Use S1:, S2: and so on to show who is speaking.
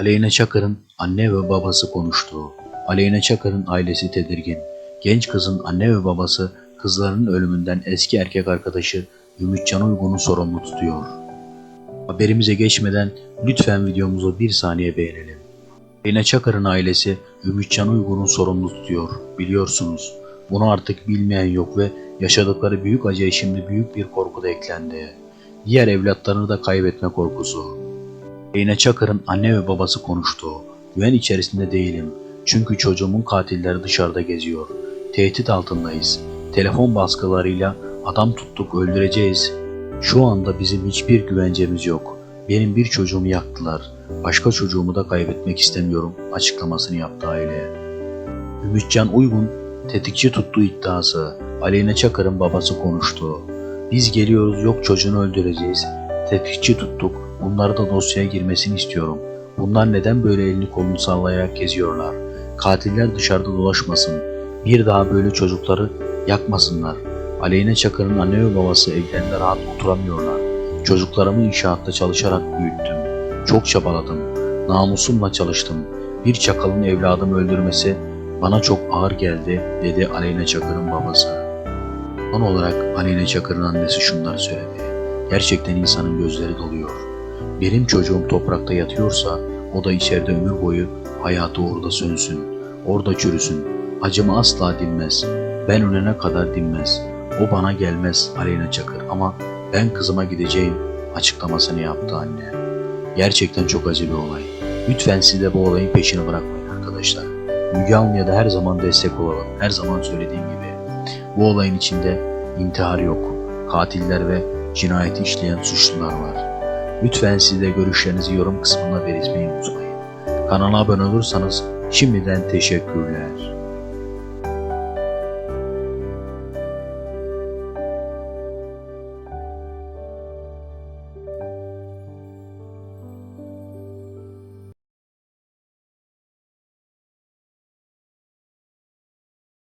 S1: Aleyna Çakır'ın anne ve babası konuştu. Aleyna Çakır'ın ailesi tedirgin. Genç kızın anne ve babası kızlarının ölümünden eski erkek arkadaşı Ümitcan Uygun'u sorumlu tutuyor. Haberimize geçmeden lütfen videomuzu bir saniye beğenelim. Aleyna Çakır'ın ailesi Ümitcan Uygun'u sorumlu tutuyor. Biliyorsunuz bunu artık bilmeyen yok ve yaşadıkları büyük acıya şimdi büyük bir korku da eklendi. Diğer evlatlarını da kaybetme korkusu. Aleyna Çakır'ın anne ve babası konuştu. Güven içerisinde değilim. Çünkü çocuğumun katilleri dışarıda geziyor. Tehdit altındayız. Telefon baskılarıyla adam tuttuk öldüreceğiz. Şu anda bizim hiçbir güvencemiz yok. Benim bir çocuğumu yaktılar. Başka çocuğumu da kaybetmek istemiyorum açıklamasını yaptı aileye. Ümitcan Uygun tetikçi tuttuğu iddiası. Aleyna Çakır'ın babası konuştu. Biz geliyoruz yok çocuğunu öldüreceğiz. Tetikçi tuttuk. Bunları da dosyaya girmesini istiyorum. Bunlar neden böyle elini kolunu sallayarak geziyorlar? Katiller dışarıda dolaşmasın. Bir daha böyle çocukları yakmasınlar. Aleyna Çakır'ın anne ve babası evlerinde rahat oturamıyorlar. Çocuklarımı inşaatta çalışarak büyüttüm. Çok çabaladım. Namusumla çalıştım. Bir çakalın evladımı öldürmesi bana çok ağır geldi dedi Aleyna Çakır'ın babası. Son olarak Aleyna Çakır'ın annesi şunları söyledi. Gerçekten insanın gözleri doluyor. Benim çocuğum toprakta yatıyorsa o da içeride ömür boyu hayatı orada sönsün. Orada çürüsün. Acımı asla dinmez. Ben ölene kadar dinmez. O bana gelmez Aleyna Çakır ama ben kızıma gideceğim açıklamasını yaptı anne. Gerçekten çok acı bir olay. Lütfen siz de bu olayın peşini bırakmayın arkadaşlar. Müge Anlı'ya her zaman destek olalım. Her zaman söylediğim gibi. Bu olayın içinde intihar yok. Katiller ve cinayeti işleyen suçlular var. Lütfen siz de görüşlerinizi yorum kısmına belirtmeyi unutmayın. Kanala abone olursanız şimdiden teşekkürler.